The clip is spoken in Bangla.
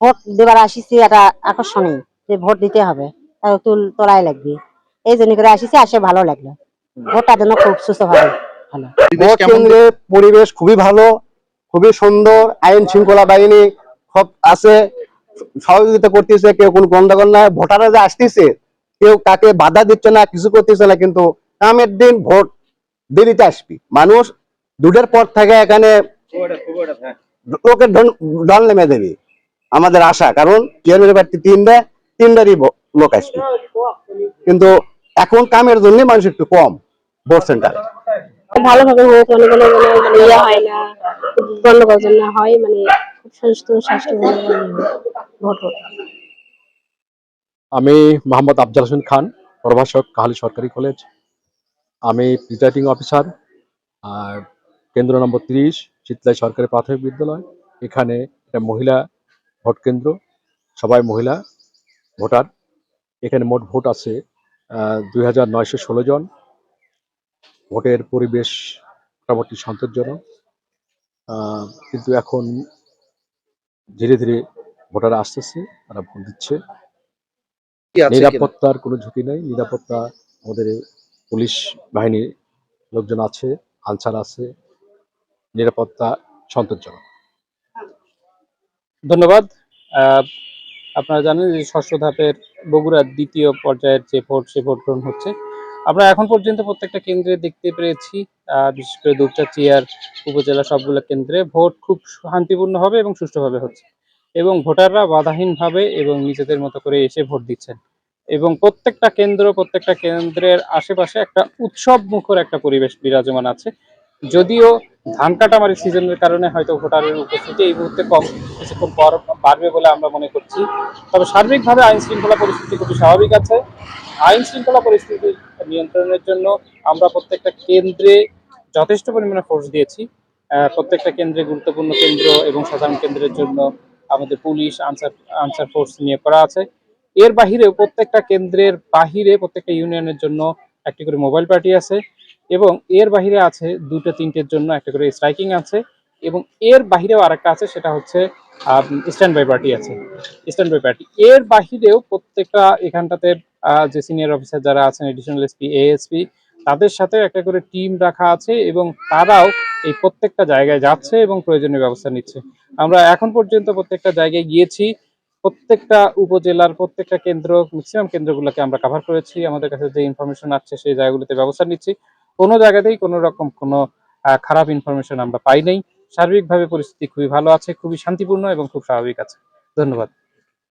ভোট দেবার আসিছি একটা আকর্ষণীয় যে ভোট দিতে হবে। তুল তোলাই লাগবে। এই জন্য করে আসিছি আসে ভালো লাগল। ভোটটা যেন খুব সুস্থ ভাবে ভালো ভোট কেন্দ্রে পরিবেশ খুবই ভালো খুবই সুন্দর আইন শৃঙ্খলা বাহিনী সব আছে সহযোগিতা করতেছে কেউ কোনো গন্ডগোল নাই। ভোটাররা যে আসতেছে কেউ কাকে বাধা দিচ্ছে না কিছু করতেছে না কিন্তু কামের দিন ভোট দেরিতে আসবি। মানুষ দুটার পর থেকে এখানে লোকের ঢল ঢল নেমে দেবে আমাদের আশা কারণ চেয়ারম্যানের প্রার্থী তিনটা তিনটারই লোক আসবে। কিন্তু এখন কামের জন্য মানুষ একটু কম ভোট সেন্টারে ভালোভাবে হোক মানে কোনো মানে মানে ইয়ে হয় না গন্ডগোল যেন না হয় মানে সুস্থ স্বাস্থ্য ভোট আমি মোহাম্মদ আফজাল হোসেন খান প্রভাষক কাহালি সরকারি কলেজ। আমি প্রিজাইডিং অফিসার আর কেন্দ্র নম্বর তিরিশ চিতলাই সরকারি প্রাথমিক বিদ্যালয়। এখানে একটা মহিলা ভোট কেন্দ্র সবাই মহিলা ভোটার। এখানে মোট ভোট আছে দুই হাজার নয়শো ষোলো জন। ভোটের পরিবেশ মোটামুটি সন্তোষজনক। কিন্তু এখন ধীরে ধীরে ভোটার আসতেছে তারা ভোট দিচ্ছে? নিরাপত্তার কোনো ঝুঁকি নেই। নিরাপত্তা আমাদের পুলিশ বাহিনীর লোকজন আছে আনসার আছে। নিরাপত্তা সন্তোষজনক। ধন্যবাদ। আপনারা জানেন যে ষষ্ঠ ধাপের বগুড়ার দ্বিতীয় পর্যায়ের যে ভোট, সে ভোট গ্রহণ হচ্ছে। আমরা এখন পর্যন্ত প্রত্যেকটা কেন্দ্রে দেখতে পেরেছি বিশেষ করে দুপচাচিয়ার উপজেলা সবগুলো কেন্দ্রে ভোট খুব শান্তিপূর্ণ শান্তিপূর্ণভাবে এবং সুষ্ঠুভাবে হচ্ছে। এবং ভোটাররা বাধাহীনভাবে এবং নিজেদের মতো করে এসে ভোট দিচ্ছেন। এবং প্রত্যেকটা কেন্দ্র, প্রত্যেকটা কেন্দ্রের আশেপাশে একটা উৎসব মুখর একটা পরিবেশ বিরাজমান আছে। যদিও ধান কাটামারি সিজনের কারণে হয়তো ভোটারের উপস্থিতি এই মুহূর্তে কম, কিছুক্ষণ পর বাড়বে বলে আমরা মনে করছি। তবে সার্বিকভাবে আইন শৃঙ্খলা পরিস্থিতি খুবই স্বাভাবিক আছে। আইন শৃঙ্খলা পরিস্থিতি নিয়ন্ত্রণের জন্য আমরা প্রত্যেকটা কেন্দ্রে যথেষ্ট পরিমাণে ফোর্স দিয়েছি। প্রত্যেকটা কেন্দ্রে গুরুত্বপূর্ণ কেন্দ্র এবং সাধারণ কেন্দ্রের জন্য আমাদের পুলিশ, আনসার আনসার ফোর্স নিয়ে করা আছে। এর বাহিরেও প্রত্যেকটা কেন্দ্রের বাহিরে প্রত্যেকটা ইউনিয়নের জন্য একটি করে মোবাইল পার্টি আছে। এবং এর বাহিরে আছে দুটো তিনটের জন্য একটা করে স্ট্রাইকিং আছে এবং এর বাহিরেও আরেকটা আছে, সেটা হচ্ছে স্ট্যান্ড বাই পার্টি আছে স্ট্যান্ড বাই পার্টি এর বাহিরেও প্রত্যেকটা এখানটাতে যে সিনিয়র অফিসার যারা আছেন এডিশনাল এসপি এএসপি তাদের সাথে একটা করে টিম রাখা আছে এবং তারাও এই প্রত্যেকটা জায়গায় যাচ্ছে এবং প্রয়োজনীয় ব্যবস্থা নিচ্ছে। আমরা এখন পর্যন্ত প্রত্যেকটা জায়গায় গিয়েছি, প্রত্যেকটা উপজেলার প্রত্যেকটা কেন্দ্র ম্যাক্সিমাম কেন্দ্রগুলোকে আমরা কাভার করেছি। আমাদের কাছে যে ইনফরমেশন আসছে, সেই জায়গাগুলোতে ব্যবস্থা নিচ্ছি। কোনো জায়গাতেই কোনো রকম কোনো খারাপ ইনফরমেশন আমরা পাই নাই। সার্বিকভাবে পরিস্থিতি খুবই ভালো আছে, খুবই শান্তিপূর্ণ এবং খুব স্বাভাবিক আছে। ধন্যবাদ।